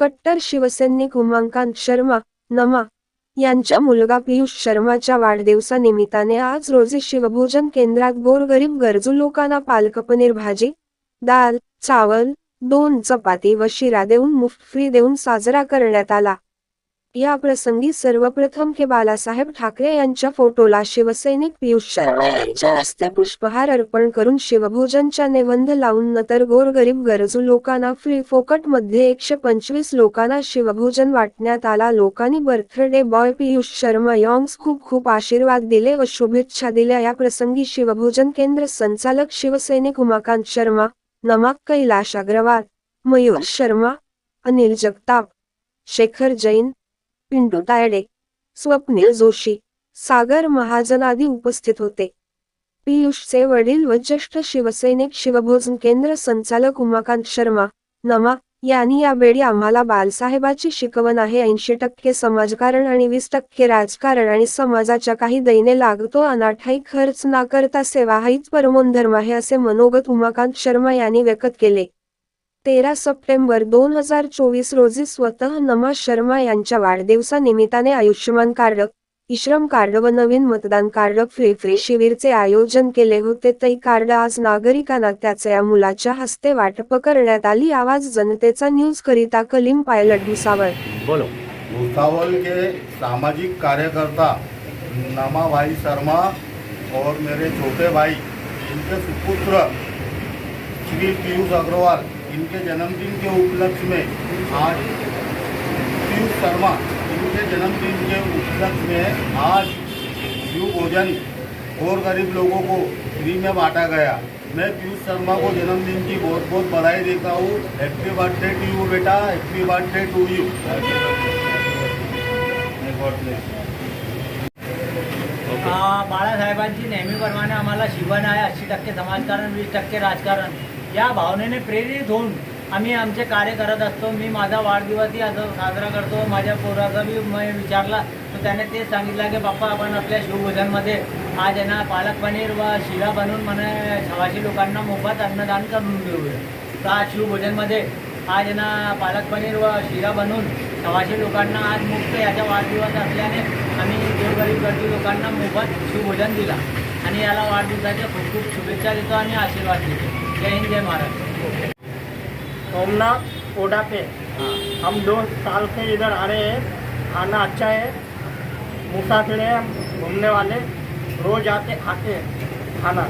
कट्टर शिवसैनिक उमांकांत शर्मा नमा यांच्या मुलगा पियुष शर्माच्या वाढदिवसानिमित्ताने आज रोजी शिवभोजन केंद्रात गोरगरीब गरजू लोकांना पालक पनीर भाजी दाल चावल दोन चपाती व शिरा देऊन मुफ्री देऊन साजरा करण्यात आला. या प्रसंगी सर्वप्रथम के बालासाहेब ठाकरे यांच्या फोटोला शिवसैनिक पियुष शर्मा यांच्या हस्ते पुष्पहार अर्पण करून शिवभोजनच्या निबंध लावून नंतर गोरगरीब गरजू लोकांना फ्री फोकटमध्ये एकशे पंचवीस लोकांना शिवभोजन वाटण्यात आला. लोकांनी बर्थडे बॉय पियुष शर्मा यॉंग्स खूप खूप आशीर्वाद दिले व शुभेच्छा दिल्या. या प्रसंगी शिवभोजन केंद्र संचालक शिवसैनिक उमाकांत शर्मा नमाक कैलाश अग्रवाल मयूर शर्मा अनिल जगताप शेखर जैन पिंडू तायडे स्वप्नील जोशी सागर महाजन आदी उपस्थित होते. पियुषचे वडील व ज्येष्ठ शिवसैनिक शिवभोजन केंद्र संचालक उमाकांत शर्मा नमा यांनी यावेळी आम्हाला बालसाहेबाची शिकवण आहे ऐंशी टक्के समाजकारण आणि वीस टक्के राजकारण आणि समाजाच्या काही दैने लागतो अनाठाई खर्च ना करता सेवा हाच परमोन आहे असे मनोगत उमाकांत शर्मा यांनी व्यक्त केले. तेरा सप्टेंबर दोन हजार चोवीस रोजी स्वतः नमा शर्मा यांच्या वाढदिवसानिमित्ताने आयुष्यमान कार्ड इश्रम कार्ड व नवीन मतदान कार्ड फ्री फ्री शिबिरचे आयोजन केले होते. ते कार्ड आज नागरिकांना त्याच्या या मुलाच्या हस्ते वाटप करण्यात आली. आवाज जनतेचा न्यूज करिता कलीम पायलट भुसावळ. बोलो. भूसावल के सामाजिक कार्यकर्ता नमा भाई शर्मा और मेरे छोटे भाई इनके सुपुत्र श्री पीयूष अग्रवाल इनके जन्मदिन के उपलक्ष्य में आज पीयूष शर्मा इनके जन्मदिन के उपलक्ष्य में आज शिव भोजन और गरीब लोगों को फ्री में बांटा गया। मैं पीयूष शर्मा को जन्मदिन की बहुत बहुत बधाई देता हूँ। हैप्पी बर्थडे टू यू बेटा। हैप्पी बर्थडे टू यू बाळासाहेबांची नेहमीप्रमाणे आम्हाला शिवण आहे अस्सी टक्के समाजकारण वीस टक्के राजकारण. या भावनेने प्रेरित होऊन आम्ही आमचे कार्य करत असतो. मी माझा वाढदिवसही असं साजरा करतो. माझ्या पोराचा बी मी विचारला तर त्याने तेच सांगितलं की बाप्पा आपण आपल्या शिवभोजनमध्ये आज आहे ना पालक पनीर व शिरा बनवून म्हणे सव्वाशे लोकांना मोफत अन्नदान करून देऊया. तर आज शिवभोजनमध्ये आज आहे ना पालक पनीर व शिरा बनवून सव्वाशे लोकांना आज मुक्त याचा वाढदिवस असल्याने आम्ही गोरगरीब गरजू लोकांना मोफत शिवभोजन दिला. आणि याला वाढदिवसाच्या खूप खूप शुभेच्छा देतो आणि आशीर्वाद देतो. जय हिंद जय महाराष्ट्र सोमनाथ ओडा पे हम दो साल से इधर आ रहे हैं खाना अच्छा है मुसाफिर हैं हम घूमने वाले रोज आते आते हैं खाना।